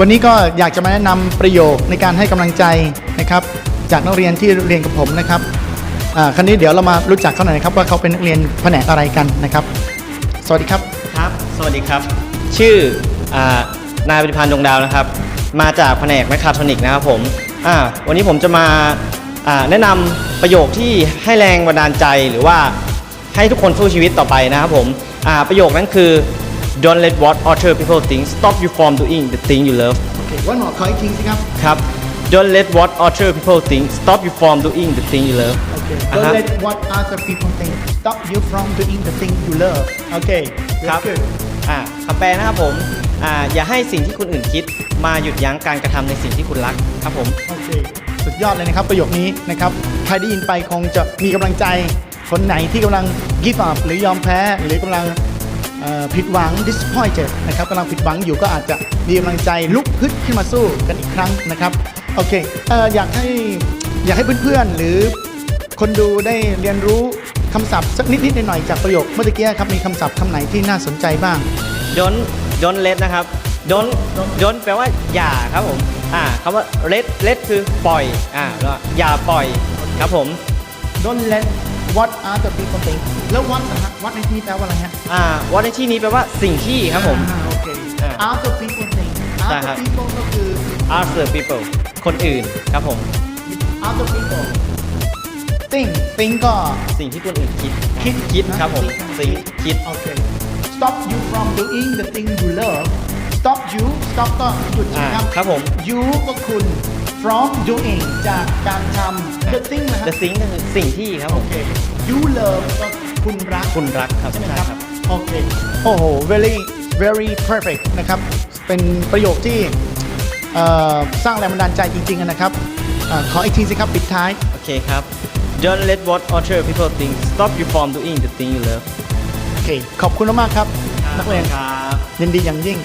วันนี้ก็อยากจะมาแนะนำประโยคในการให้กำลังใจนะครับ จากนักเรียนที่เรียนกับผมนะครับอ่าครั้นี้เดี๋ยวเรามารู้จักเขาหน่อยนะครับว่าเขาเป็นนักเรียนแผนกอะไรกันนะครับ สวัสดีครับครับ สวัสดีครับ ชื่ออานายปฏิพันธ์ดวงดาวนะครับ มาจากแผนกแมคคาทรอนิกนะครับผมอ่าวันนี้ผมจะมาแนะนำประโยคที่ให้แรงบันดาลใจหรือว่าให้ทุกคนสู้ชีวิตต่อไปนะครับผมอ่าประโยคนั้นคือ don't let what other people think stop you from doing the thing you love โอเควันหมอขออีกทีสิครับ ครับ don't let what other people think stop you from doing the thing you love โอเคอ่า Don't ฮะ let what other people think stop you from doing the thing you love โอเคครับ Good อ่าคำแปลนะครับผมอ่าอย่าให้สิ่งที่คนอื่นคิดมาหยุดยั้งการกระทำในสิ่งที่คุณรักครับผม โอเค สุดยอดเลยนะครับประโยคนี้นะครับ ใครได้ยินไปคงจะมีกำลังใจ คนไหนที่กำลัง give up หรือยอมแพ้ หรือกำลังเอ่อ ผิดหวัง disappointed นะครับกำลังผิดหวังอยู่ก็อาจจะมีกำลังใจลุกฮึดขึ้นมาสู้กันอีกครั้งนะครับโอเคเอ่ออยากให้อยากให้เพื่อนๆ หรือคนดูได้เรียนรู้คำศัพท์สักนิดๆหน่อยๆจากประโยคเมื่อตะกี้ครับมีคำศัพท์คำไหนที่น่าสนใจบ้าง don't don't let นะครับ don't don't แปลว่าอย่าครับผมอ่าคำว่า let let คือปล่อยอ่าแล้วก็อย่าปล่อยครับผม don't let what other people think แล้ว what นะฮะ what ในที่นี้แปลว่าอะไรฮะอ่าว่าในที่นี้แปลว่าสิ่งที่ครับผม อ่าโอเค อ่า other people think ใช่ other ครับ people ก็คือ other people คนอื่นครับผม other people think think ก็ สิ่งที่คนอื่นคิดคิดคิดนะครับผมคิดสิ่งคิด โอเค stop you from doing the thing you love stop you stop ก็หยุดใช่ไหมครับอ่าครับผม you ก็คุณ from doing จากการทำ the thing นะครั the thing ก็คือสิ่งที่ครับผโอม เค you love ก็คุณรัก คุณรักครับใช่ไหมใช่ครับครับ โอเค โอ้โห very very perfect นะครับ เป็นประโยคที่เอ่อสร้างแรงบันดาลใจจริงๆนะครับเอ่อขออีกทีสิครับ ปิดท้าย โอเคครับ don't let what other people think stop you from doing the thing you love โอเค ขอบคุณมากๆครับ นักเรียนครับ ยินดีอย่างยิ่ง